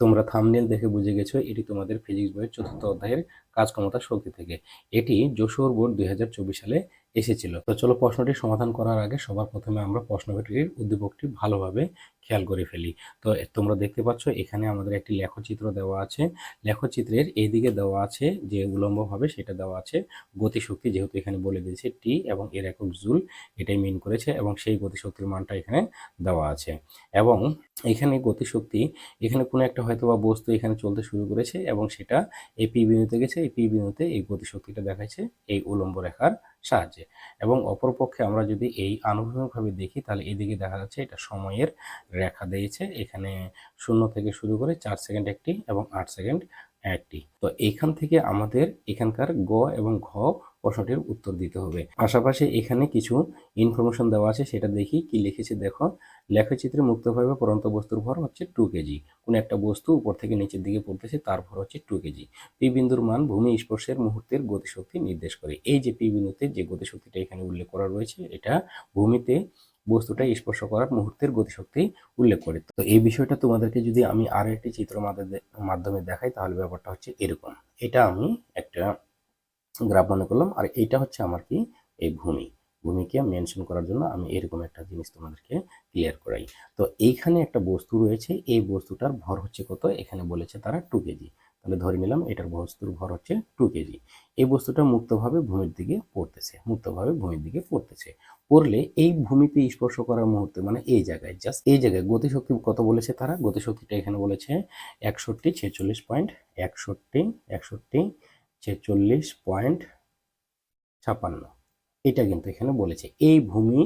তোমরা থামনেল দেখে বুঝে গেছো, এটি তোমাদের ফিজিক্স বইয়ের চতুর্থ অধ্যায়ের কাজ ক্ষমতা শক্তি থেকে। এটি যশোর বোর্ড দুই হাজার চব্বিশ সালে এসেছিল। তো চলো প্রশ্নটি সমাধান করার আগে সবার প্রথমে আমরা প্রশ্নটির উদ্দীপকটি ভালোভাবে খেয়াল করে ফেলি। তো তোমরা দেখতে পাচ্ছ এখানে আমাদের একটি লেখচিত্র দেওয়া আছে। লেখচিত্রের এইদিকে দেওয়া আছে যে উলম্ব উলম্বভাবে সেটা দেওয়া আছে। গতিশক্তি যেহেতু এখানে বলে দিয়েছে টি এবং এর একক জুল, এটাই মিন করেছে এবং সেই গতিশক্তির মানটা এখানে দেওয়া আছে। এবং এখানে গতিশক্তি, এখানে কোনো একটা হয়তো বা বস্তু এখানে চলতে শুরু করেছে এবং সেটা এই পি বিন্দুতে গেছে। এই পি বিন্দুতে এই গতিশক্তিটা দেখাচ্ছে এই উলম্ব রেখার সাহায্যে। এবং অপরপক্ষে আমরা যদি এই আনুভূমিকভাবে দেখি, তাহলে এদিকে দেখা যাচ্ছে এটা সময়ের রেখা দিয়েছে। এখানে শূন্য থেকে শুরু করে চার সেকেন্ড একটি এবং আট সেকেন্ড একটি। তো এখান থেকে আমাদের এখানকার গ এবং ঘ প্রশ্নটির উত্তর দিতে হবে। পাশাপাশি এখানে কিছু ইনফরমেশন দেওয়া আছে, সেটা দেখি কি লিখেছে দেখো। লেখচিত্রে মুক্তভাবে পরন্ত বস্তুর ভর হচ্ছে টু কেজি। কোনো একটা বস্তু উপর থেকে নিচের দিকে পড়তেছে, তার ভর হচ্ছে টু কেজি। পি বিন্দুর মান ভূমি স্পর্শের মুহূর্তের গতিশক্তি নির্দেশ করে। এই যে পি বিন্দুতে যে গতিশক্তিটা এখানে উল্লেখ করা রয়েছে, এটা ভূমিতে বস্তুটা স্পর্শ করার মুহূর্তের গতিশক্তি উল্লেখ করে। তো এই বিষয়টা তোমাদেরকে যদি আমি আর একটি চিত্র মাধ্যমে- মাধ্যমে দেখাই, তাহলে ব্যাপারটা হচ্ছে এরকম। এটা আমি একটা গ্রাফ মনে করলাম, আর এইটা হচ্ছে আমার কি? এই ভূমি। ভূমিকে মেনশন করার জন্য আমি এরকম একটা জিনিস তোমাদেরকে ক্লিয়ার করাই। তো এইখানে একটা বস্তু রয়েছে, এই বস্তুটার ভর হচ্ছে কত? এখানে বলেছে তারা টু কেজি। তাহলে ধরে নিলাম এটার বস্তুর ভর হচ্ছে টু কেজি। এই বস্তুটা মুক্তভাবে ভূমির দিকে পড়তেছে, মুক্তভাবে ভূমির দিকে পড়তেছে। পড়লে এই ভূমিতে স্পর্শ করার মুহূর্তে মানে এই জায়গায় জাস্ট এই জায়গায়, গতিশক্তি কত বলেছে তারা? গতিশক্তিটা এখানে বলেছে একষট্টি ছেচল্লিশ পয়েন্ট একষট্টি একষট্টি ছেচল্লিশ পয়েন্ট ছাপান্ন। এটা কিন্তু এখানে বলেছে। এই ভূমি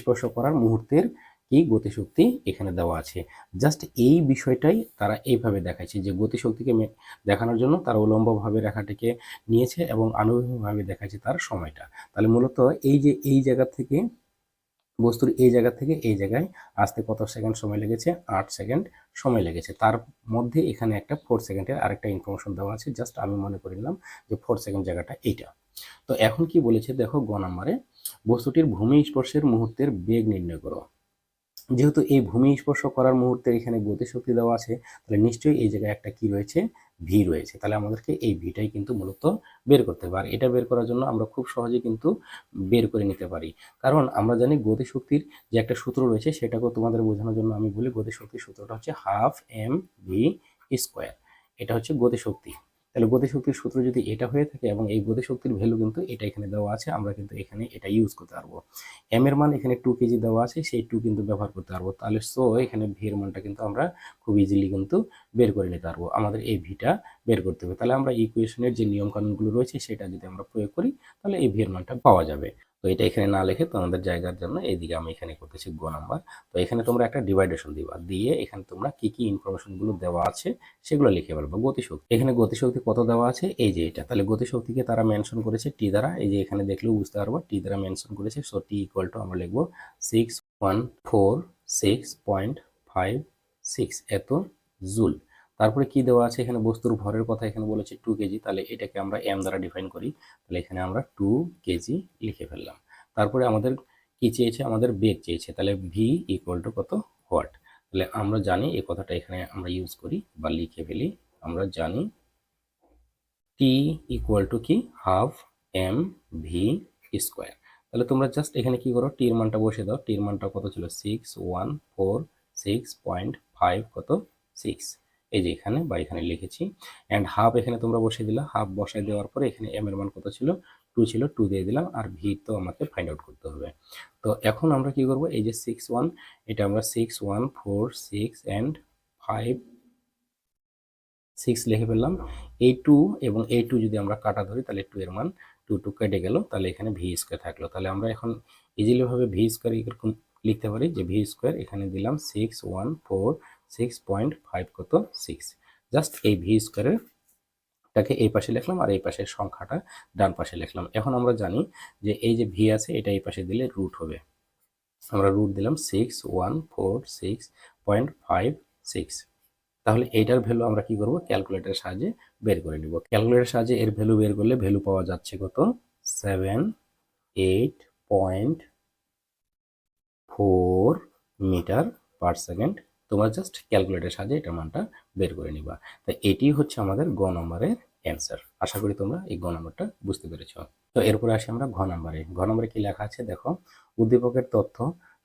স্পর্শ করার মুহূর্তের কি গতিশক্তি এখানে দেওয়া আছে? জাস্ট এই বিষয়টাই তারা এইভাবে দেখাচ্ছে যে গতিশক্তিকে দেখানোর জন্য তারা উলম্বভাবে রেখাটিকে নিয়েছে এবং আনুভূমিকভাবে দেখাচ্ছে তার সময়টা। তাহলে মূলত এই যে এই জায়গা থেকে, বস্তুর এই জায়গা থেকে এই জায়গায় আসতে কত সেকেন্ড সময় লেগেছে? আট সেকেন্ড সময় লেগেছে। তার মধ্যে এখানে একটা ফোর সেকেন্ডের আরেকটা ইনফরমেশন দেওয়া আছে। জাস্ট আমি মনে করে নিলাম যে ফোর সেকেন্ড জায়গাটা এইটা। তো এখন কি বলেছে দেখো গ নাম্বারে? বস্তুটির ভূমি স্পর্শের মুহূর্তের বেগ নির্ণয় করো। যেহেতু এই ভূমি স্পর্শ করার মুহূর্তে এখানে গতিশক্তি দেওয়া আছে, তাহলে নিশ্চয়ই এই জায়গায় একটা কি রয়েছে? ভি রয়েছে। তাহলে আমাদেরকে এই ভিটাই কিন্তু মূলত বের করতে পারে এটা বের করার জন্য আমরা খুব সহজে কিন্তু বের করে নিতে পারি। কারণ আমরা জানি গতিশক্তির যে একটা সূত্র রয়েছে, সেটাকেও তোমাদের বোঝানোর জন্য আমি বলি গতিশক্তির সূত্রটা হচ্ছে হাফ এম ভি স্কোয়ার এটা হচ্ছে গতিশক্তি। তাহলে গতিশক্তির সূত্র যদি এটা হয়ে থাকে এবং এই গতিশক্তির ভ্যালু কিন্তু এটা এখানে দেওয়া আছে, আমরা কিন্তু এখানে এটা ইউজ করতে পারব। এম এর মান এখানে টু কেজি দেওয়া আছে, সেই টু কিন্তু ব্যবহার করতে পারব। তাহলে সো এখানে ভি এর মানটা কিন্তু আমরা খুব ইজিলি কিন্তু বের করে নিতে পারব। আমাদের এই ভিটা বের করতে হবে। তাহলে আমরা ইকুয়েশনের যে নিয়ম কানুনগুলো রয়েছে, সেটা যদি আমরা প্রয়োগ করি, তাহলে এই ভি এর মানটা পাওয়া যাবে। তো এটা এখানে না লিখে তোমাদের জায়গার জন্য এইদিকে আমি এখানে করতেছি গো নাম্বার তো এখানে তোমরা একটা ডিভাইডেশন দিবা। দিয়ে এখানে তোমরা কি কি ইনফরমেশনগুলো দেওয়া আছে সেগুলো লিখে ফেলব। গতিশক্তি। এখানে গতিশক্তি কত দেওয়া আছে? এই যে এটা। তাহলে গতিশক্তিকে তারা মেনশন করেছে টি দ্বারা। এই যে এখানে দেখলেও বুঝতে পারব টি দ্বারা মেনশন করেছে। সো টি ইকুয়াল টু আমরা লিখব six one four six point five six এত জুল। তারপরে কি দেওয়া আছে? এখানে বস্তুর ভরের কথা এখানে বলেছে টু কেজি তাহলে এটাকে আমরা এম দ্বারা ডিফাইন করি। তাহলে এখানে আমরা টু কেজি লিখে ফেললাম। তারপরে আমাদের কি চেয়েছে? আমাদের বেগ চেয়েছে। তাহলে ভি ইকুয়াল টু কত? হোয়াট তাহলে আমরা জানি এই কথাটা এখানে আমরা ইউজ করি বা লিখে ফেলি। আমরা জানি টি ইকুয়াল টু কি? হাফ এম ভি স্কোয়ার তাহলে তোমরা জাস্ট এখানে কি করো? টির মানটা বসে দাও। টির মানটা কত ছিল? Six one four six point five কত? সিক্স এই যে এখানে বা এখানে লিখেছি। অ্যান্ড হাফ এখানে তোমরা বসিয়ে দিলা। হাফ বসাই দেওয়ার পরে এখানে এম এর মান কত ছিল? টু ছিল টু দিয়ে দিলাম। আর ভি তো আমাকে ফাইন্ড আউট করতে হবে। তো এখন আমরা কি করব? এই যে সিক্স ওয়ান এটা আমরা six one four six and five six লিখে ফেললাম। এই টু এবং এই টু যদি আমরা কাটা ধরি, তাহলে টু এর মান টু টু কেটে গেল। তাহলে এখানে ভি স্কোয়ার থাকল। তাহলে আমরা এখন ইজিলি ভাবে ভি স্কোয়ার এরকম লিখতে পারি যে ভি স্কোয়ার এখানে দিলাম six one four six point five কত সিক্স জাস্ট এই ভি স্কোয়ারের টাকে এই পাশে লিখলাম আর এই পাশের সংখ্যাটা ডান পাশে লিখলাম। এখন আমরা জানি যে এই যে ভি আছে, এটা এই পাশে দিলে রুট হবে। আমরা রুট দিলাম six one four six point five six তাহলে এইটার ভ্যালু আমরা কি করব? ক্যালকুলেটরের সাহায্যে বের করে নিব। ক্যালকুলেটরের সাহায্যে এর ভ্যালু বের করলে ভ্যালু পাওয়া যাচ্ছে কত? Seven eight point four metre per second তোমরা জাস্ট ক্যালকুলেটার সাহায্যে এটার মানটা বের করে নিবা। তো এটি হচ্ছে আমাদের গ নম্বরের অ্যান্সার আশা করি তোমরা এই গ নম্বরটা বুঝতে পেরেছ। তো এরপরে আসি আমরা ঘ নম্বরে। ঘ নম্বরে কি লেখা আছে? দেখো, উদ্দীপকের তথ্য,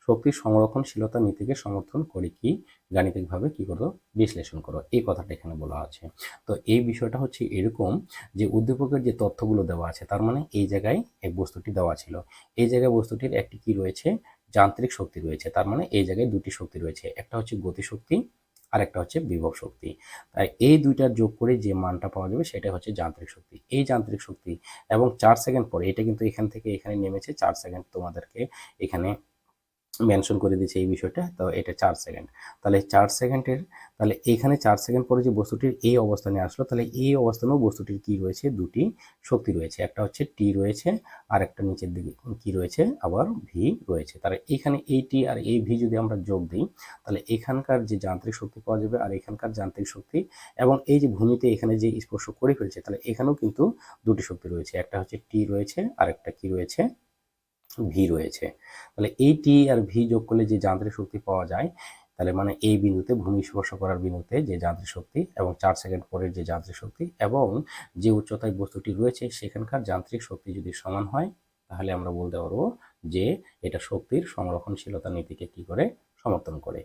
শক্তির সংরক্ষণশীলতা নীতিকে সমর্থন করে কি? গাণিতিকভাবে কি করো? বিশ্লেষণ করো। এই কথাটা এখানে বলা আছে। তো এই বিষয়টা হচ্ছে এরকম যে উদ্দীপকের যে তথ্যগুলো দেওয়া আছে, তার মানে এই জায়গায় এক বস্তুটি দেওয়া ছিল। এই জায়গায় বস্তুটির একটি কি রয়েছে? যান্ত্রিক শক্তি রয়েছে। তার মানে এই জায়গায় দুটি শক্তি রয়েছে। একটা হচ্ছে গতিশক্তি আর একটা হচ্ছে বিভব শক্তি। তাই এই দুইটার যোগ করে যে মানটা পাওয়া যাবে সেটা হচ্ছে যান্ত্রিক শক্তি। এই যান্ত্রিক শক্তি এবং চার সেকেন্ড পরে, এটা কিন্তু এখান থেকে এখানে নেমেছে, চার সেকেন্ড তোমাদেরকে এখানে মেনশন করে দিয়েছে এই বিষয়টা, তো এটা চার সেকেন্ড তাহলে চার সেকেন্ডের তাহলে এখানে চার সেকেন্ড পরে যে বস্তুটির এই অবস্থানে আসলো, তাহলে এই অবস্থানেও বস্তুটির কি রয়েছে? দুটি শক্তি রয়েছে, একটা হচ্ছে টি রয়েছে, আর একটা নিচের দিকে কি রয়েছে? আবার ভি রয়েছে। তাহলে এখানে এই টি আর এই ভি যদি আমরা যোগ দিই, তাহলে এখানকার যে যান্ত্রিক শক্তি পাওয়া যাবে আর এখানকার যান্ত্রিক শক্তি এবং এই যে ভূমিতে এখানে যে স্পর্শ করে ফেলছে, তাহলে এখানেও কিন্তু দুটি শক্তি রয়েছে, একটা হচ্ছে টি রয়েছে আর একটা কি রয়েছে? ভি রয়েছে। তাহলে এই টি আর ভি যোগ করলে যে যান্ত্রিক শক্তি পাওয়া যায়, তাহলে মানে এই বিন্দুতে ভূমি স্পর্শ করার বিন্দুতে যে যান্ত্রিক শক্তি এবং চার সেকেন্ড পরের যে যান্ত্রিক শক্তি এবং যে উচ্চতায় বস্তুটি রয়েছে সেখানকার যান্ত্রিক শক্তি যদি সমান হয়, তাহলে আমরা বলতে পারব যে এটা শক্তির সংরক্ষণশীলতা নীতিকে কি করে সমর্থন করে।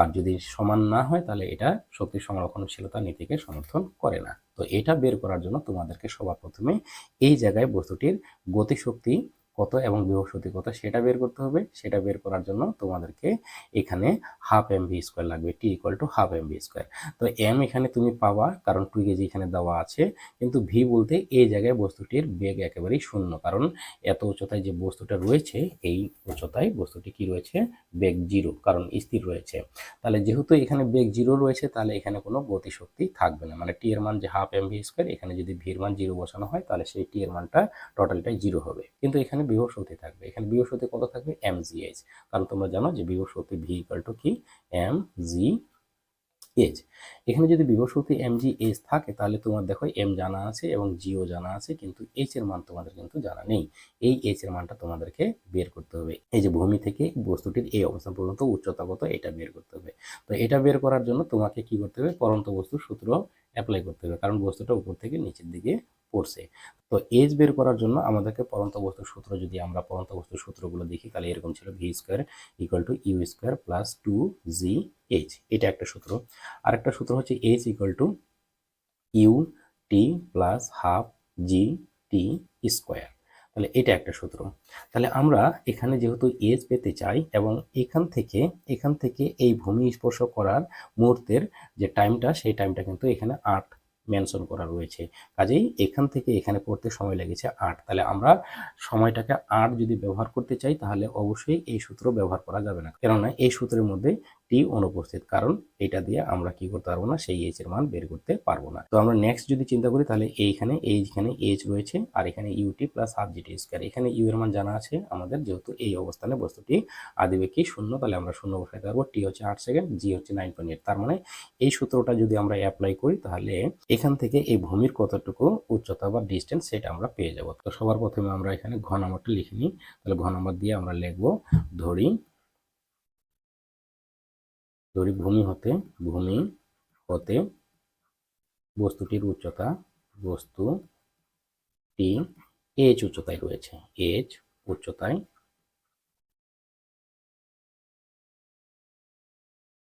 আর যদি সমান না হয়, তাহলে এটা শক্তির সংরক্ষণশীলতা নীতিকে সমর্থন করে না। তো এটা বের করার জন্য তোমাদেরকে সবার প্রথমে এই জায়গায় বস্তুটির গতিশক্তি কত এবং শক্তি কত সেটা বের করতে হবে, সেটা বের করার জন্য তোমাদেরকে এখানে হাফ এম ভি স্কোয়ার লাগবে T equal to half M V square তো এম এখানে তুমি পাবা, কারণ টু কেজি এখানে দেওয়া আছে, কিন্তু ভি বলতে এই জায়গায় বস্তুটির বেগ একেবারেই শূন্য, কারণ এত উচ্চতায় যে বস্তুটা রয়েছে, এই উচ্চতায় বস্তুটি কি রয়েছে? বেগ জিরো কারণ স্থির রয়েছে। তাহলে যেহেতু এখানে বেগ জিরো রয়েছে, তাহলে এখানে কোনো গতিশক্তি থাকবে না মানে টি এর মান যে হাফ এম ভি স্কোয়ার এখানে যদি ভির মান জিরো বসানো হয়, তাহলে সেই টি এর মানটা টোটালটাই জিরো হবে। কিন্তু এখানে শক্তি থাকবে। এখানে শক্তি কত থাকবে? এম জি এইচ কারণ তোমরা জানো যে শক্তি ভি ইকাল টু কি? এম জি এইচ এখানে যদি শক্তি এম জি এইচ থাকে, তাহলে তোমার দেখো এম জানা আছে এবং জিও জানা আছে, কিন্তু এইচ এর মান তোমাদের কিন্তু জানা নেই। এই এইচ এর মানটা তোমাদেরকে বের করতে হবে। এই যে ভূমি থেকে বস্তুটির এই অবস্থান পর্যন্ত উচ্চতা কত, এটা বের করতে হবে। তো এটা বের করার জন্য তোমাকে কি করতে হবে? পরন্ত বস্তুর সূত্র অ্যাপ্লাই করতে হবে। কারণ বস্তুটা উপর থেকে নিচের দিকে পড়ছে। তো এজ বের করার জন্য আমাদেরকে পরন্ত বস্তুর সূত্র যদি আমরা পরন্ত বস্তুর সূত্রগুলো দেখি, তাহলে এরকম ছিল V square equal to U square plus two G H এটা একটা সূত্র। আর একটা সূত্র হচ্ছে H equal to U T plus half G T square তাহলে এটা একটা সূত্র। তাহলে আমরা এখানে যেহেতু এজ পেতে চাই এবং এখান থেকে এখান থেকে এই ভূমি স্পর্শ করার মুহূর্তের যে টাইমটা সেই টাইমটা কিন্তু এখানে আট মেনশন করা রয়েছে। কাজেই এখান থেকে এখানে পড়তে সময় লেগেছে আট। তাহলে আমরা সময়টাকে আট যদি ব্যবহার করতে চাই, তাহলে অবশ্যই এই সূত্র ব্যবহার করা যাবে না। কেননা এই সূত্রের মধ্যে টি অনুপস্থিত, কারণ এটা দিয়ে আমরা কি করতে পারব না, সেই এইচ এর মান বের করতে পারব না। তো আমরা নেক্সট যদি চিন্তা করি, তাহলে এইখানে এইখানে এইচ রয়েছে, আর এখানে U T plus half G T square এখানে ইউ এর মান জানা আছে, আমাদের যেহেতু এই অবস্থানে বস্তুটি আদিবেকি শূন্য, তাহলে আমরা শূন্য বসাইতে পারব। টি হচ্ছে আট সেকেন্ড জি হচ্ছে নাইন পয়েন্ট এইট তার মানে এই সূত্রটা যদি আমরা অ্যাপ্লাই করি, তাহলে এখান থেকে এই ভূমির কতটুকু উচ্চতা বা ডিস্টেন্স সেটা আমরা পেয়ে যাব। তো সবার প্রথমে আমরা এখানে ঘ নম্বরটা লিখে নিই। তাহলে ঘ নম্বর দিয়ে আমরা লিখব, ধরি ধরি ভূমি হতে ভূমি হতে বস্তুটির উচ্চতা, বস্তু টি এইচ উচ্চতায় রয়েছে এইচ উচ্চতায়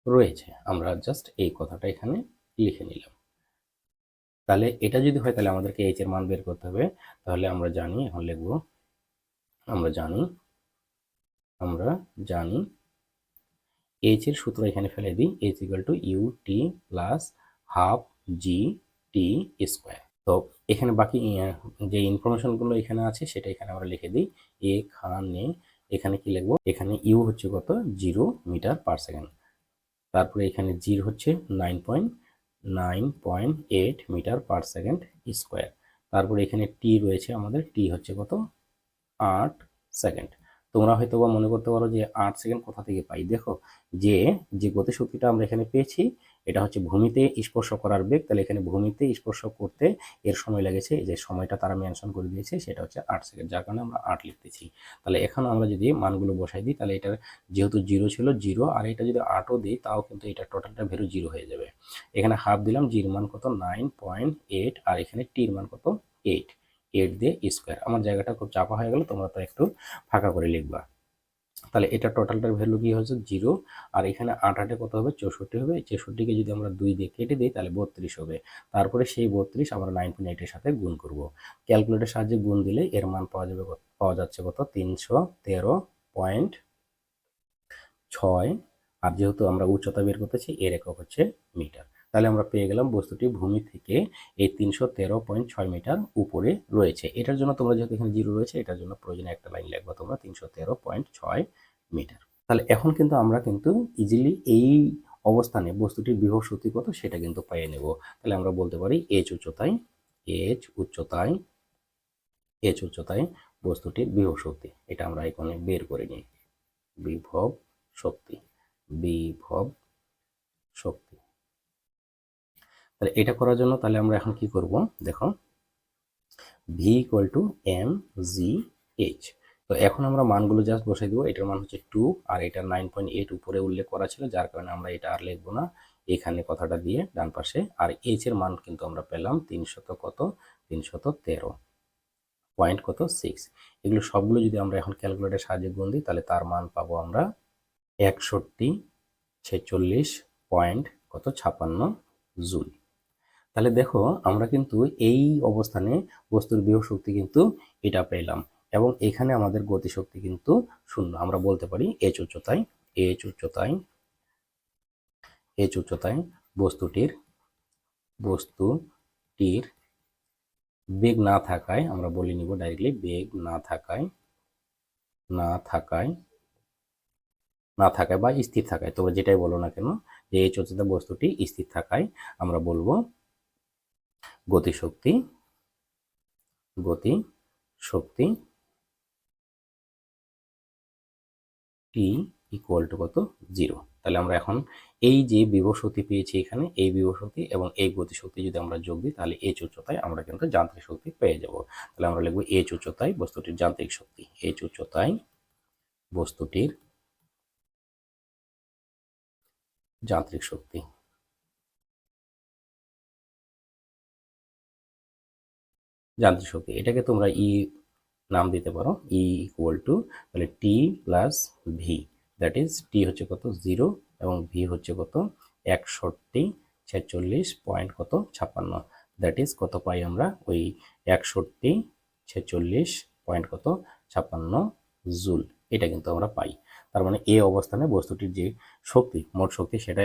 রয়েছে। আমরা জাস্ট এই কথাটা এখানে লিখে নিলাম। তাহলে এটা যদি হয় তাহলে আমাদেরকে এইচ এর মান বের করতে হবে। তাহলে আমরা জানি, এখন লিখব, আমরা জানি আমরা জানি এইচ এর সূত্র এখানে ফেলে দিই H equal to U T plus half G T square তো এখানে বাকি, যে ইনফরমেশনগুলো এখানে আছে, সেটা এখানে আমরা লিখে দিই। এখানে এখানে কি লিখব? এখানে ইউ হচ্ছে কত? জিরো মিটার পার সেকেন্ড তারপরে এখানে জির হচ্ছে nine point nine point eight metre per second square তারপরে এখানে টি রয়েছে আমাদের টি হচ্ছে কত? আট সেকেন্ড তোমরা হয়তো মনে করতে পারো যে আট সেকেন্ড কোথা থেকে পাই? দেখো, যে যে গতিশক্তিটা আমরা এখানে পেয়েছি এটা হচ্ছে ভূমিতে স্পর্শ করার বেগ। তাহলে এখানে ভূমিতে স্পর্শ করতে এর সময় লেগেছে এই যে সময়টা তারা মেনশন করে দিয়েছে, সেটা হচ্ছে আট সেকেন্ড, যার কারণে আমরা আট লিখতেছি। তাহলে এখন আমরা যদি মানগুলো বসাই দিই, তাহলে এটার যেহেতু জিরো ছিল, জিরো, আর এটা যদি আটও দিই, তাও কিন্তু এটা টোটালটা ভ্যালু জিরো হয়ে যাবে। এখানে হাফ দিলাম, জির মান কত? নাইন পয়েন্ট এইট, আর এখানে টির মান কত? এইট। এইট দিয়ে স্কোয়ার। আমার জায়গাটা খুব চাপা হয়ে গেল, তোমরা তো একটু ফাঁকা করে লিখবা। তাহলে এটা টোটালটার ভ্যালু কি হচ্ছে? জিরো আর এখানে আট আটে কত হবে? চৌষট্টি হবে। চৌষট্টিকে যদি আমরা দুই দিয়ে কেটে দিই, তাহলে বত্রিশ হবে। তারপরে সেই বত্রিশ আমরা নাইন পয়েন্ট এইটের সাথে গুণ করব। ক্যালকুলেটের সাহায্যে গুণ দিলে এর মান পাওয়া যাবে পাওয়া যাচ্ছে কত? তিনশো তেরো পয়েন্ট ছয়। আর যেহেতু আমরা উচ্চতা বের করতেছি, এর একক হচ্ছে মিটার তাহলে আমরা পেয়ে গেলাম বস্তুটি ভূমি থেকে এই তিনশো তেরো পয়েন্ট ছয় মিটার উপরে রয়েছে। এটার জন্য তোমরা যেহেতু এখানে জিরো রয়েছে, এটার জন্য প্রয়োজনে একটা লাইন লিখবা তোমরা, তিনশো তেরো পয়েন্ট ছয় মিটার। তাহলে এখন কিন্তু আমরা কিন্তু ইজিলি এই অবস্থানে বস্তুটির বিভব শক্তি কত সেটা কিন্তু পেয়ে নেব। তাহলে আমরা বলতে পারি এইচ উচ্চতায় এইচ উচ্চতায় এইচ উচ্চতায় বস্তুটির বিভব শক্তি এটা আমরা এখানে বের করে নিই। বিভব শক্তি বিভব শক্তি। তাহলে এটা করার জন্য তাহলে আমরা এখন কি করব? দেখো V equal to M G H তো এখন আমরা মানগুলো জাস্ট বসাই দেবো। এটার মান হচ্ছে টু আর এটা নাইন পয়েন্ট এইট উপরে উল্লেখ করা ছিল, যার কারণে আমরা এটা আর লিখব না। এখানে কথাটা দিয়ে ডান পাশে। আর এইচ এর মান কিন্তু আমরা পেলাম তিনশত কত? তিনশত তেরো। পয়েন্ট কত? সিক্স এগুলো সবগুলো যদি আমরা এখন ক্যালকুলেটার সাহায্যে গুণ দিই, তাহলে তার মান পাবো আমরা একষট্টি ছেচল্লিশ পয়েন্ট কত? ছাপান্ন জুল। তাহলে দেখো আমরা কিন্তু এই অবস্থানে বস্তুর বিভব শক্তি কিন্তু এটা পেলাম এবং এখানে আমাদের গতিশক্তি কিন্তু শূন্য। আমরা বলতে পারি এইচ উচ্চতায় এইচ উচ্চতায় এইচ উচ্চতায় বস্তুটির বস্তুটির বেগ না থাকায়, আমরা বলে নিব ডাইরেক্টলি বেগ না থাকায় না থাকায় না থাকায় বা স্থির থাকায়। তোমরা যেটাই বলো না কেন, যে এই চতুর্থ বস্তুটি স্থির থাকায়, আমরা বলব গতিশক্তি গতি শক্তি টি ইকুয়াল টু কত? জিরো তাহলে আমরা এখন এই যে বিভব শক্তি পেয়েছি এখানে, এই বিভব শক্তি এবং এই গতিশক্তি যদি আমরা যোগ দিই, তাহলে এইচ উচ্চতায় আমরা কিন্তু যান্ত্রিক শক্তি পেয়ে যাব। তাহলে আমরা লিখব এইচ উচ্চতায় বস্তুটির যান্ত্রিক শক্তি। এইচ উচ্চতায় বস্তুটির যান্ত্রিক শক্তি। যান্ত্রিক শক্তি। এটাকে তোমরা ই নাম দিতে পারো। ই ইকুয়াল টু তাহলে T plus V that is T হচ্ছে কত? জিরো এবং ভি হচ্ছে কত? একষট্টি, ছেচল্লিশ পয়েন্ট কত? ছাপ্পান্ন। দ্যাট ইজ কত পাই আমরা? ওই একষট্টি, ছেচল্লিশ পয়েন্ট কত? ছাপ্পান্ন জুল। এটা কিন্তু আমরা পাই। তার মানে এই অবস্থানে বস্তুটির যে শক্তি, মোট শক্তি সেটা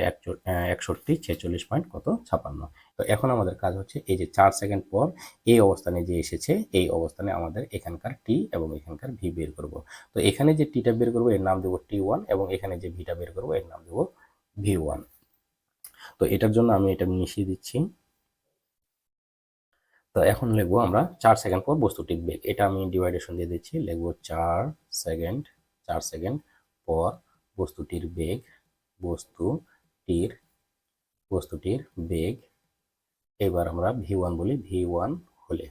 একষট্টি, ছেচল্লিশ পয়েন্ট কত? ছাপান্ন তো এখন আমাদের কাজ হচ্ছে এই যে চার সেকেন্ড পর এই অবস্থানে যে এসেছে, এই অবস্থানে আমাদের এখানকার টি এবং এখানকার ভি বের করব। তো এখানে যে টিটা বের করব, এর নাম দেবো টি ওয়ান এবং এখানে যে ভিটা বের করব, এর নাম দেবো ভি ওয়ান তো এটার জন্য আমি এটা মিশিয়ে দিচ্ছি। তো এখন লিখব আমরা চার সেকেন্ড পর বস্তুটির বেগ এটা আমি ডিভাইডেশন দিয়ে দিচ্ছি, লিখব চার সেকেন্ড চার সেকেন্ড পর বস্তুটির বেগ, বস্তুটির বস্তুটির বেগ। এবার আমরা ভি ওয়ান বলি ভি ওয়ান হলে।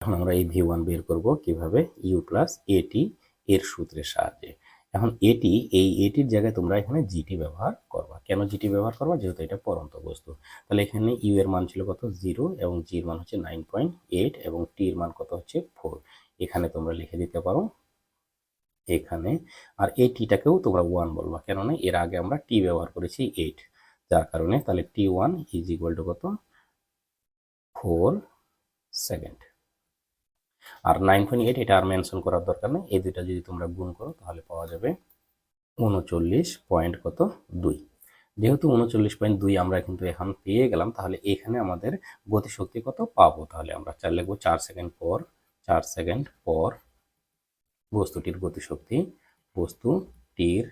এখন আমরা এই ভি ওয়ান বের করব কীভাবে? ইউ প্লাস এটি এর সূত্রের সাহায্যে। এখন এটি এই এটির জায়গায় তোমরা এখানে জিটি ব্যবহার করবা। কেন জিটি ব্যবহার করবা? যেহেতু এটা পরন্ত বস্তু। তাহলে এখানে ইউ এর মান ছিল কত? জিরো এবং জির মান হচ্ছে নাইন পয়েন্ট এইট এবং টির মান কত হচ্ছে ফোর এখানে তোমরা লিখে দিতে পারো এখানে। আর এই টিটাকেও তোমরা ওয়ান বলবা। কেননা এর আগে আমরা টি ব্যবহার করেছি এইট যার কারণে তাহলে T one is equal to কত? ফোর সেকেন্ড আর নাইন পয়েন্ট এইট এটা আর মেনশন করার দরকার নেই। এই দুইটা যদি তোমরা গুণ করো, তাহলে পাওয়া যাবে উনচল্লিশ পয়েন্ট কত? দুই। যেহেতু উনচল্লিশ পয়েন্ট দুই আমরা কিন্তু এখন পেয়ে গেলাম, তাহলে এখানে আমাদের গতিশক্তি কত? পাবো। তাহলে আমরা চার লিখব চার সেকেন্ড পর, চার সেকেন্ড পর বস্তুটির গতিশক্তি বস্তুটির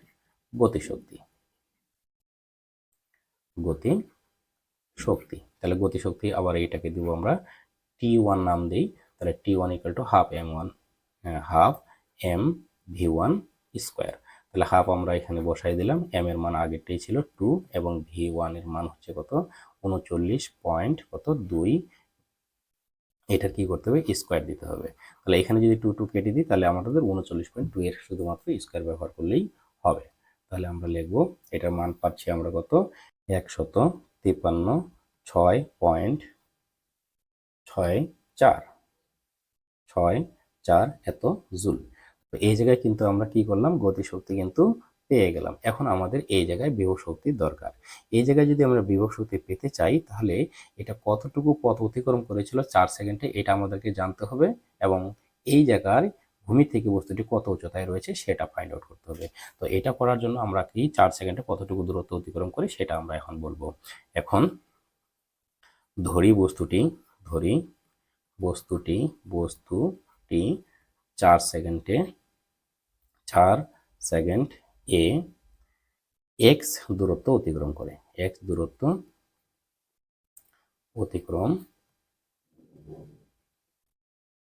গতিশক্তি। গতি শক্তি তাহলে গতিশক্তি আবার এইটাকে দিব আমরা টি ওয়ান নাম দিই। তাহলে T one equal to half M one half M V one square তাহলে হাফ আমরা এখানে বসাই দিলাম। এম এর মান আগেরটাই ছিল টু এবং ভি ওয়ানের মান হচ্ছে কত? উনচল্লিশ পয়েন্ট কত? দুই এটার কি করতে হবে? স্কোয়ার দিতে হবে। তাহলে এখানে যদি টু টু কেটে দিই, তাহলে আমাদের উনচল্লিশ পয়েন্ট টু এর শুধুমাত্র স্কোয়ার ব্যবহার করলেই হবে। তাহলে আমরা লিখব, এটার মান পাচ্ছি আমরা কত? একশত তিপ্পান্ন, ছয় পয়েন্ট ছয় চার। ছয় চার এত জুল। তো এই জায়গায় কিন্তু আমরা কি করলাম? গতিশক্তি কিন্তু পেয়ে গেলাম। এখন আমাদের এই জায়গায় বিভব শক্তির দরকার। এই জায়গায় যদি আমরা বিভব শক্তি পেতে চাই, তাহলে এটা কতটুকু পথ অতিক্রম করেছিল চার সেকেন্ডে, এটা আমাদেরকে জানতে হবে এবং এই জায়গায় ভূমি থেকে বস্তুটি কত উচ্চতায় রয়েছে, সেটা ফাইন্ড আউট করতে হবে। তো এটা করার জন্য আমরা কি চার সেকেন্ডে কতটুকু দূরত্ব অতিক্রম করি, সেটা আমরা এখন বলব। এখন ধরি বস্তুটি ধরি বস্তুটি বস্তুটি চার সেকেন্ডে, চার সেকেন্ড এ এক্স দূরত্ব অতিক্রম করে। এক্স দূরত্ব অতিক্রম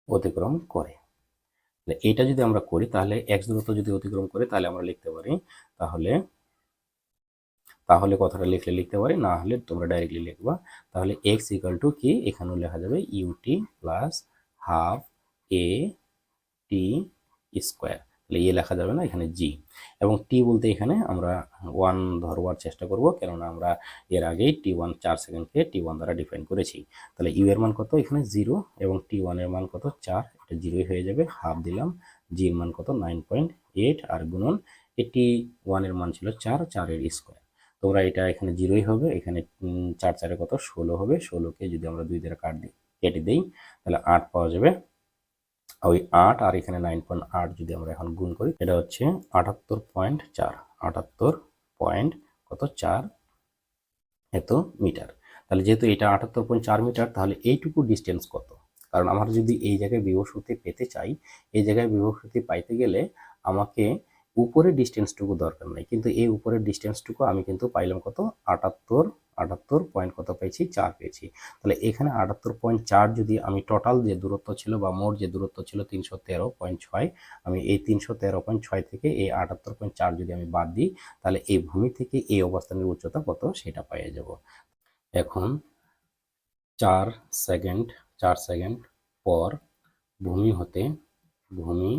অতিক্রম করে। এটা যদি আমরা করি, তাহলে এক্স দূরত্ব যদি অতিক্রম করে, তাহলে আমরা লিখতে পারি, তাহলে তাহলে কথাটা লিখলে লিখতে পারি, না হলে তোমরা ডাইরেক্টলি লিখবা। তাহলে এক্স ইকাল টু কি? এখানেও লেখা যাবে U T plus half A T square তাহলে এ লেখা যাবে না, এখানে জি। এবং টি বলতে এখানে আমরা ওয়ান ধরবার চেষ্টা করব, কেননা আমরা এর আগেই টি ওয়ান চার সেকেন্ডকে টি ওয়ান দ্বারা ডিফাইন করেছি। তাহলে ইউ এর মান কত? এখানে জিরো এবং টি ওয়ানের মান কত? চার। এটা জিরোই হয়ে যাবে হাফ দিলাম। জির মান কত? নাইন পয়েন্ট এইট আর গুণন এটি ওয়ানের মান ছিল চার চারের স্কোয়ার তোমরা এটা এখানে জিরোই হবে, এখানে চার, চারে কত? ষোলো হবে। ষোলোকে যদি আমরা দুই দ্বারা কাট দিই কেটে দিই, তাহলে আট পাওয়া যাবে ওই আট আর এখানে নাইন পয়েন্ট আট যদি আমরা এখন গুণ করি, এটা হচ্ছে আটাত্তর পয়েন্ট চার। আটাত্তর পয়েন্ট কত? চার এত মিটার। তাহলে যেহেতু এটা আটাত্তর পয়েন্ট চার মিটার, তাহলে এইটুকু ডিস্টেন্স কত? কারণ আমরা যদি এই জায়গায় বিভব পেতে চাই, এই জায়গায় বিভব পাইতে গেলে আমাকে উপরের ডিস্টেন্সটুকু দরকার নাই। কিন্তু এই উপরের ডিস্টেন্সটুকু আমি কিন্তু পাইলাম কত? আটাত্তর আটাত্তর পয়েন্ট কত পেয়েছি চার পেয়েছি। তাহলে এখানে আটাত্তর পয়েন্ট চার যদি আমি টোটাল যে দূরত্ব ছিল বা মোট যে দূরত্ব ছিল তিনশো তেরো পয়েন্ট ছয়, আমি এই তিনশো তেরো পয়েন্ট ছয় থেকে এই আটাত্তর পয়েন্ট চার যদি আমি বাদ দিই, তাহলে এই ভূমি থেকে এই অবস্থানের উচ্চতা কত? সেটা পেয়ে যাব। এখন চার সেকেন্ড চার সেকেন্ড পর ভূমি হতে ভূমি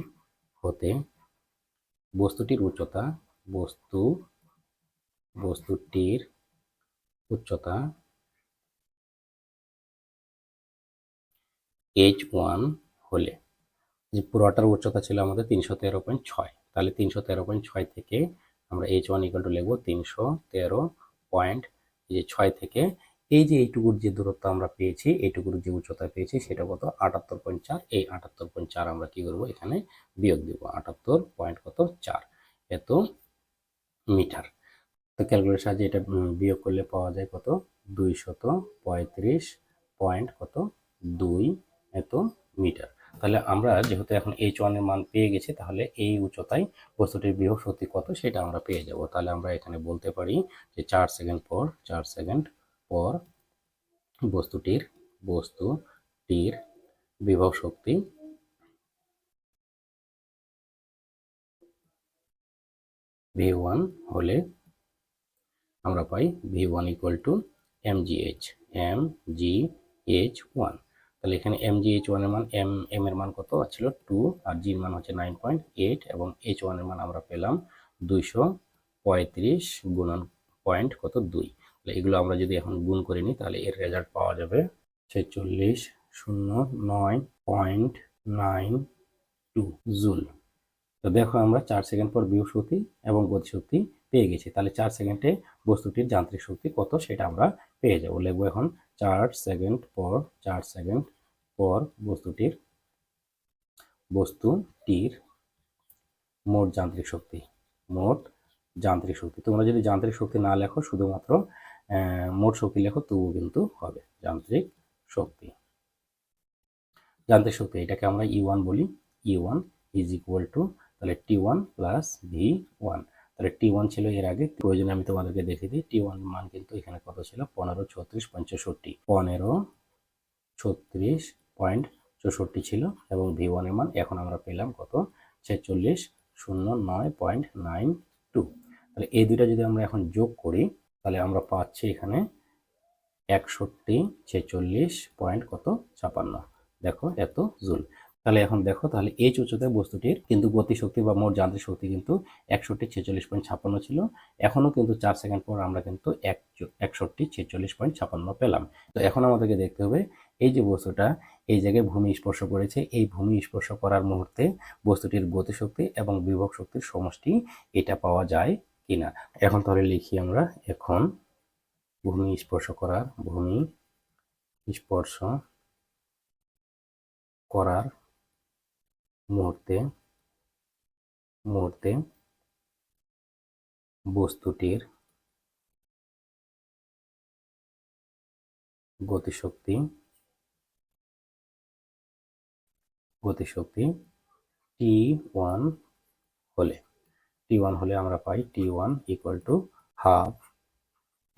হতে বস্তুটির উচ্চতা, বস্তু, বস্তুটির উচ্চতা এইচ ওয়ান হলে। যে পুরোটার উচ্চতা ছিল আমাদের তিনশো তেরো পয়েন্ট ছয়। তাহলে তিনশো তেরো পয়েন্ট ছয় থেকে আমরা এইচ ওয়ান ইকাল টু লিখব তিনশো তেরো পয়েন্ট যে ছয় থেকে এই যে এইটুকুর যে দূরত্ব আমরা পেয়েছি, এইটুকুর যে উচ্চতা পেয়েছি, সেটা কত? আটাত্তর পয়েন্ট চার। এই আটাত্তর পয়েন্ট চার আমরা কি করব? এখানে বিয়োগ দেবো। আটাত্তর পয়েন্ট কত? চার। এত মিটার। তো ক্যালকুলেটার সাহায্যে এটা বিয়োগ করলে পাওয়া যায় কত? দুই শত পঁয়ত্রিশ পয়েন্ট কত? দুই এত মিটার। তাহলে আমরা যেহেতু এখন এইচ ওয়ানের মান পেয়ে গেছি, তাহলে এই উচ্চতায় বস্তুটির শক্তি কত? সেটা আমরা পেয়ে যাব। তাহলে আমরা এখানে বলতে পারি যে চার সেকেন্ড পর চার সেকেন্ড পর বস্তুটির বস্তুটির বিভব শক্তি ভি ওয়ান হলে আমরা পাই V one equal to M G H M G H one তাহলে এখানে এম জি এইচ ওয়ানের মান এম এম এর মান কত? ছিল টু আর জির মান হচ্ছে নাইন পয়েন্ট এইট এবং এইচ ওয়ানের মান আমরা পেলাম দুইশো পঁয়ত্রিশ গুণন পয়েন্ট কত? দুই। তাহলে এগুলো আমরা যদি এখন গুণ করে নিই, তাহলে এর রেজাল্ট পাওয়া যাবে ছেচল্লিশ শূন্য নয় পয়েন্ট নাইন টু জুল তো দেখো আমরা চার সেকেন্ড পর বিয়োগ শক্তি এবং গতিশক্তি পেয়ে গেছি, তাহলে চার সেকেন্ডে বস্তুটির যান্ত্রিক শক্তি কত সেটা আমরা পেয়ে যাব। লিখব এখন চার সেকেন্ড পর চার সেকেন্ড পর বস্তুটির বস্তুটির মোট যান্ত্রিক শক্তি, মোট যান্ত্রিক শক্তি। তোমরা যদি যান্ত্রিক শক্তি না লেখো, শুধুমাত্র মোট শক্তি লেখো তবুও কিন্তু হবে, যান্ত্রিক শক্তি। যান্ত্রিক শক্তি, এটাকে আমরা ই ওয়ান বলি। E one is equal to তাহলে T one plus V one তাহলে টি ওয়ান ছিল এর আগে, প্রয়োজনে আমি তোমাদেরকে দেখে দিই টি ওয়ান মান কিন্তু এখানে কত ছিল? পনেরো, ছত্রিশ পঞ্চষট্টি পনেরো, ছত্রিশ, পয়েন্ট চৌষট্টি ছিল, এবং ভি ওয়ানের মান এখন আমরা পেলাম কত? ছেচল্লিশ, শূন্য, নয়, পয়েন্ট নাইন টু। তাহলে এই দুইটা যদি আমরা এখন যোগ করি তাহলে আমরা পাচ্ছি এখানে একষট্টি ছেচল্লিশ পয়েন্ট কত? ছাপান্ন। দেখো, এত জুল। তাহলে এখন দেখো, তাহলে এই উচ্চতায় বস্তুটির কিন্তু গতিশক্তি বা মোট যান্ত্রিক শক্তি কিন্তু একষট্টি ছেচল্লিশ পয়েন্ট ছাপান্ন ছিল। এখনও কিন্তু চার সেকেন্ড পর আমরা কিন্তু এক একষট্টি ছেচল্লিশ পয়েন্ট ছাপান্ন পেলাম। তো এখন আমাদেরকে দেখতে হবে, এই যে বস্তুটা, এই জায়গায় ভূমি স্পর্শ করেছে। এই ভূমি স্পর্শ করার মুহূর্তে বস্তুটির গতিশক্তি এবং বিভব শক্তির সমষ্টি এটা পাওয়া যায় কিনা। এখন তাহলে লিখি আমরা এখন ভূমি স্পর্শ করার, ভূমি স্পর্শ করার মুহূর্তে মুহূর্তে বস্তুটির গতিশক্তি গতিশক্তি টি ওয়ান হলে। টি ওয়ান হলে আমরা পাই T one equal to half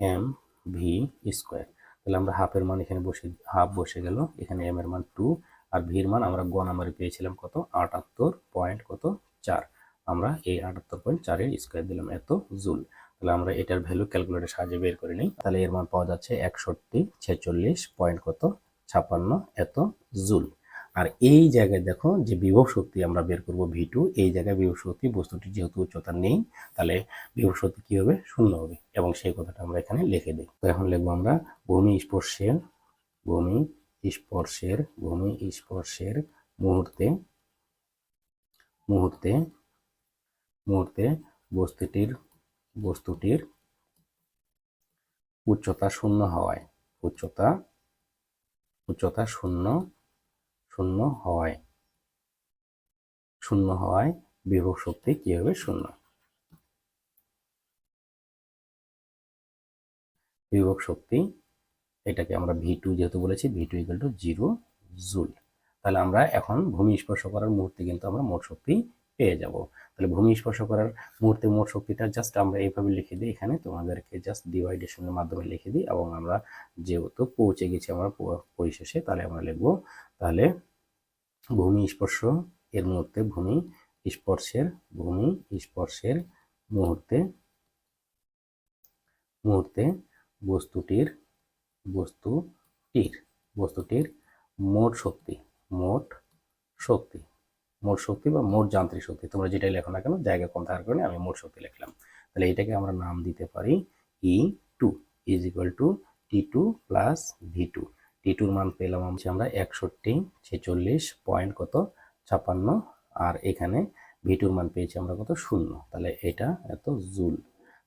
M V square তাহলে আমরা হাফের মান এখানে বসে হাফ বসে গেল। এখানে এম এর মান টু আর ভির মান আমরা গ নাম্বারে পেয়েছিলাম কত? আটাত্তর পয়েন্ট কত? চার। আমরা এই আটাত্তর পয়েন্ট চারের স্কোয়ার দিলাম এত জুল তাহলে আমরা এটার ভ্যালু ক্যালকুলেটর সাহায্যে বের করে নিই। তাহলে এর মান পাওয়া যাচ্ছে একষট্টি ছেচল্লিশ পয়েন্ট কত? ছাপান্ন এত জুল আর এই জায়গায় দেখো যে বিভব শক্তি আমরা বের করব ভি টু এই জায়গায় বিভব শক্তি বস্তুটি যেহেতু উচ্চতা নেই, তাহলে বিভব শক্তি কী হবে? শূন্য হবে। এবং সেই কথাটা আমরা এখানে লিখে দিই। তো এখন লিখব আমরা ভূমি স্পর্শের ভূমি স্পর্শের ভূমি স্পর্শের মুহূর্তে মুহূর্তে মুহূর্তে বস্তুটির বস্তুটির উচ্চতা শূন্য হওয়ায়, উচ্চতা উচ্চতা শূন্য শূন্য হয়। শূন্য হয়, বিভব শক্তি কি হবে? শূন্য। বিভব শক্তি, এটাকে আমরা ভি টু যেহেতু বলেছি V two equal to zero joule তাহলে আমরা এখন ভূমি স্পর্শ করার মুহূর্তে কিন্তু আমরা মোট শক্তি পেয়ে যাব। তাহলে ভূমি স্পর্শ করার মুহূর্তে মোট শক্তিটা জাস্ট আমরা এইভাবে লিখে দিই এখানে, তোমাদেরকে জাস্ট ডিভাইডেশনের মাধ্যমে লিখে দিই এবং আমরা যেহেতু পৌঁছে গেছি আমরা পরিশেষে, তাহলে আমরা লিখব, তাহলে ভূমি স্পর্শ এর মুহূর্তে ভূমি স্পর্শের ভূমি স্পর্শের মুহূর্তে মুহূর্তে বস্তুটির বস্তুটির বস্তুটির মোট শক্তি মোট শক্তি। মোট শক্তি বা মোট যান্ত্রিক শক্তি। তোমরা যেটাই লেখো না কেন, জায়গা কম থাকার কারণে আমি মোট শক্তি লিখলাম। তাহলে এটাকে আমরা নাম দিতে পারি E two is equal to T two plus V two T টুর মান পেলাম আমরা একষট্টি ছেচল্লিশ পয়েন্ট কত? ছাপান্ন আর এখানে ভি টুর মান পেয়েছি আমরা কত? শূন্য। তাহলে এটা এত জুল।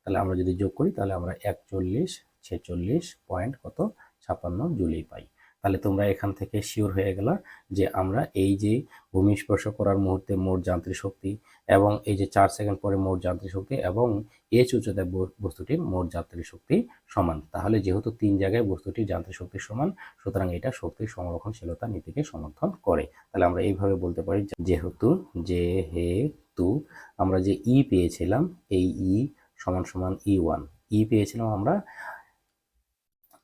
তাহলে আমরা যদি যোগ করি, তাহলে আমরা একচল্লিশ ছেচল্লিশ পয়েন্ট কত? ছাপান্ন জুলি পাই। তাহলে তোমরা এখান থেকে শিওর হয়ে গেল যে আমরা এই যে ভূমি স্পর্শ করার মুহূর্তে মোট যান্ত্রিক শক্তি এবং এই যে চার সেকেন্ড পরে মোট যান্ত্রিক শক্তি এবং এইচ উচ্চতায় বস্তুটির মোট যান্ত্রিক শক্তি সমান। তাহলে যেহেতু তিন জায়গায় বস্তুটির যান্ত্রিক শক্তি সমান, সুতরাং এটা শক্তির সংরক্ষণশীলতা নীতিকে সমর্থন করে। তাহলে আমরা এইভাবে বলতে পারি যেহেতু যেহেতু আমরা যে ই পেয়েছিলাম, এই ই সমান সমান ই ওয়ান ই পেয়েছিলাম আমরা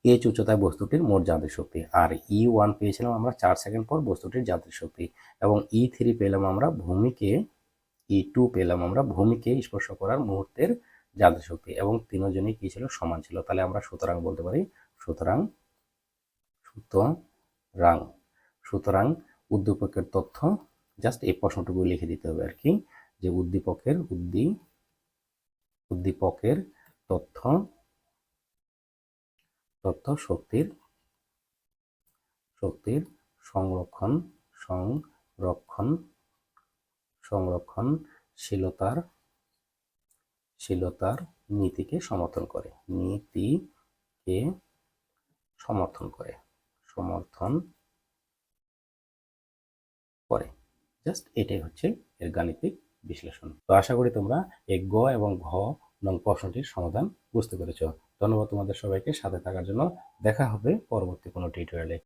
এইচ উচ্চতায় বস্তুটির মোট যান্ত্রিক শক্তি। আর ই ওয়ান পেয়েছিলাম আমরা চার সেকেন্ড পর বস্তুটির যান্ত্রিক শক্তি এবং ই থ্রি পেলাম আমরা ভূমিকে ই টু পেলাম আমরা ভূমিকে স্পর্শ করার মুহূর্তের যান্ত্রিক শক্তি এবং তিনজনই কি ছিল? সমান ছিল। তাহলে আমরা সুতরাং বলতে পারি সুতরাং সুতরাং সুতরাং উদ্দীপকের তথ্য জাস্ট এই প্রশ্নটুকু লিখে দিতে হবে আর কি, যে উদ্দীপকের উদ্দী, উদ্দীপকের তথ্য তথ্য শক্তির শক্তির সংরক্ষণ সংরক্ষণ, সংরক্ষণশীলতার, শীলতার নীতিকে সমর্থন করে। নীতিকে সমর্থন করে। সমর্থন করে। জাস্ট এটাই হচ্ছে এর গাণিতিক বিশ্লেষণ। তো আশা করি তোমরা এই গ এবং ঘ নং প্রশ্নটির সমাধান বুঝতে পেরেছ। ধন্যবাদ তোমাদের সবাইকে সাথে থাকার জন্য। দেখা হবে পরবর্তী কোনো টিউটোরিয়ালে